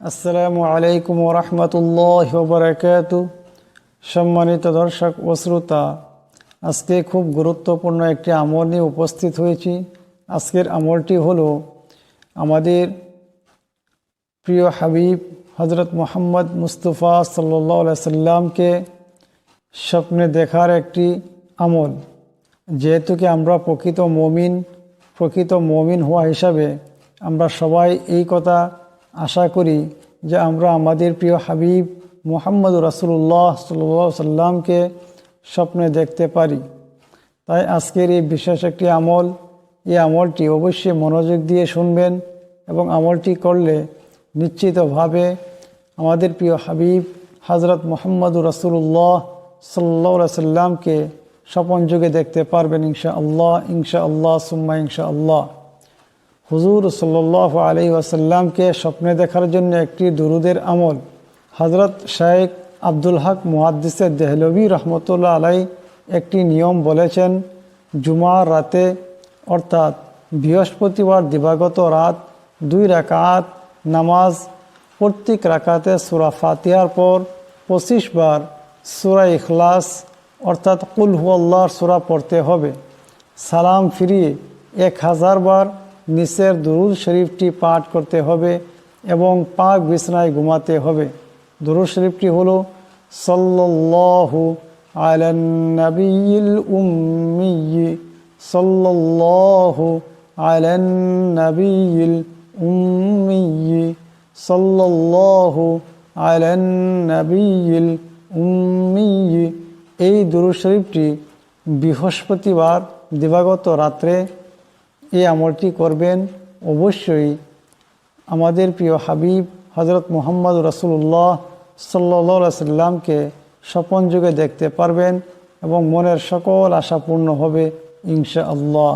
আসসালামু আলাইকুম রহমতুল্লাহ বরকাত সম্মানিত দর্শক ও শ্রোতা, আজকে খুব গুরুত্বপূর্ণ একটি আমল নিয়ে উপস্থিত হয়েছি। আজকের আমলটি হলো আমাদের প্রিয় হাবিব হজরত মোহাম্মদ মুস্তফা সাল্লাহ সাল্লামকে স্বপ্নে দেখার একটি আমল। যেহেতু কি আমরা প্রকৃত মমিন প্রকৃত মমিন হওয়া হিসাবে আমরা সবাই এই কথা আশা করি যে আমরা আমাদের প্রিয় হাবিব মোহাম্মদ রাসুল্লাহ সাল্লাহ সাল্লামকে স্বপ্নে দেখতে পারি। তাই আজকের এই বিশেষ একটি আমল, এই আমলটি অবশ্যই মনোযোগ দিয়ে শুনবেন এবং আমলটি করলে নিশ্চিতভাবে আমাদের প্রিয় হাবিব হজরত মোহাম্মদ রাসুল্লাহ সাল্লা সাল্লামকে স্বপন যুগে দেখতে পারবেন ইনশা আল্লাহ ইনশা আল্লাহ সুম্মা ইনশা আল্লাহ হুজুর সাল্লাহ আলি ওয়াসাল্লামকে স্বপ্নে দেখার জন্য একটি দুরুদের আমল। হজরত শায়েক আব্দুল হক মুহাদ্দিসের দেহলবী রহমতুল্লাহ আলাই একটি নিয়ম বলেছেন, জুমার রাতে অর্থাৎ বৃহস্পতিবার দিবাগত রাত দুই রাকাত নামাজ প্রত্যেক রাকাতে সুরা ফাতিহার পর পঁচিশ বার সুরা ইখলাস অর্থাৎ কুল হুয়াল্লাহর সুরা পড়তে হবে। সালাম ফিরিয়ে এক হাজার বার নিচের দুরুদ শরীফটি পাঠ করতে হবে এবং পাক বিছনায় ঘুমাতে হবে। দুরুদ শরীফটি হলো, সল্লাল্লাহু আলান নবিয়িল উম্মি সল্লাল্লাহু আলান নবিয়িল উম্মি সল্লাল্লাহু আলান নবিয়িল উম্মি এই দুরুদ শরীফটি বৃহস্পতিবার দিবাগত রাত্রে এই আমলটি করবেন, অবশ্যই আমাদের প্রিয় হাবিব হজরত মোহাম্মদ রসুল্লাহ সাল্লা সাল্লামকে স্বপন যুগে দেখতে পারবেন এবং মনের সকল আশা পূর্ণ হবে ইনশা আল্লাহ